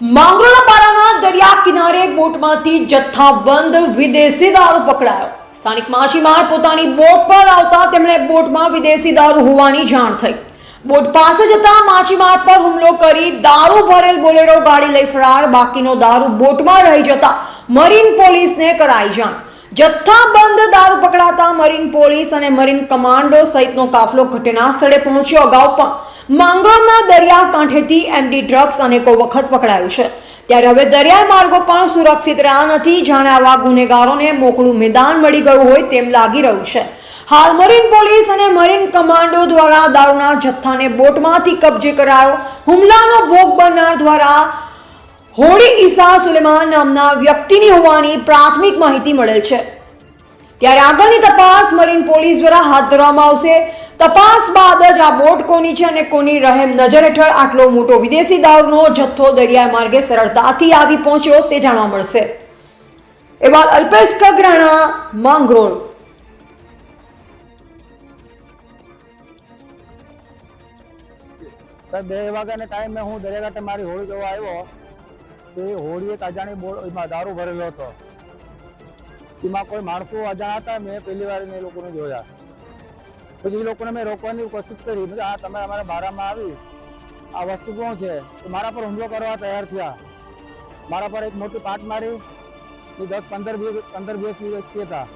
માંગરોળા પારાના દરિયા કિનારે બોટમાંથી જથ્થાબંધ વિદેશી દારૂ પકડાયો. સ્થાનિક માછીમાર પોતાની બોટ પર આવતા તેમણે બોટમાં વિદેશી દારૂ હોવાની જાણ થઈ. બોટ પાસે જતા માછીમાર પર હુમલો કરી દારૂ ભરેલ બોલેરો ગાડી લઈ ફરાર. બાકીનો દારૂ બોટમાં રહી જતા મરીન પોલીસને કરાઈ જાણ. જથ્થાબંધ દારૂ પકડાતા મરીન પોલીસ અને મરીન કમાન્ડો સહિતનો કાફલો ઘટના સ્થળે પહોંચ્યો. અગાઉ પણ માંગરોળના દરિયા કાંઠેથી એમડી ડ્રગ્સ અનેકો વખત પકડાયું છે. ત્યારે હવે દરિયા માર્ગો પણ સુરક્ષિત રહ્યા નથી. જાણે આવા ગુનેગારોને મોકળું મેદાન મળી ગયું હોય તેમ લાગી રહ્યું છે. હાલ મરીન પોલીસ અને મરીન કમાન્ડો દ્વારા દારૂના જથ્થાને બોટમાંથી કબજે કરાયો. હુમલાનો ભોગ બનનાર દ્વારા હોડી ઈસા સુલેમાન નામના વ્યક્તિની હોવાની પ્રાથમિક માહિતી મળેલ છે. ત્યારે આગળની તપાસ મરીન પોલીસ દ્વારા હાથ ધરવામાં આવશે. તપાસ બાદ જ આ બોટ કોની છે અને કોની રહેમ નજર હેઠળ આટલો મોટો વિદેશી દારૂનો જથ્થો દરિયા માર્ગે સરળતાથી આવી પહોંચ્યો તે જાણવા મળશે. એવા અલ્પેશ કગરાણા, માંગરોળ. સાહેબ, બે વાગ્યાના ટાઈમે હું દરિયાકાંઠે મારી હોળી જોવા આવ્યો. તે એ હોળી એક અજાણી બોટ એમાં દારૂ ભરેલો હતો. એમાં કોઈ માણસો અજાણ હતા, મેં પહેલી વાર એ લોકોને જોયા. પછી એ લોકોને મેં રોકવાની કોશિશ કરી. આ તમે અમારા બારામાં આવી. આ વસ્તુ શું છે? તો મારા પર હુમલો કરવા તૈયાર થયા. મારા પર એક મોટી પાટ મારી. એ દસ પંદર વીસ પંદર વીસ વ્યક્તિ હતા.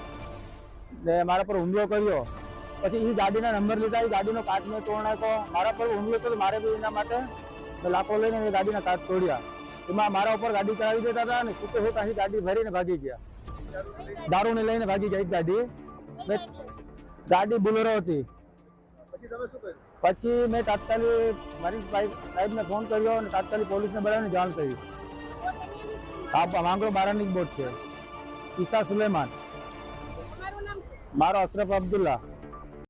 ને મારા પર હુમલો કર્યો. પછી એ ગાડીના નંબર લીધા. એ ગાડીનો કાચ મેં તોડ મારા પર હુમલો કર્યો મારે બી એના માટે. લાખો લઈને એ ગાડીના કાચ તોડ્યા. એમાં મારા ઉપર ગાડી ચલાવી દેતા હતા અને છૂટે હું અહીં ગાડી ભરીને ભાગી ગયા. દારૂને લઈને ભાગી એક ગાડી. ગાડી બુલેરો હતી. પછી મેં તાત્કાલિક મારી સાહેબને ફોન કર્યો અને તાત્કાલિક પોલીસને બોલાવીને જાણ કરી. હા માંગરો બારાની જ બોટ છે. ઈસા સુલેમાન. મારો અશરફ અબ્દુલ્લા.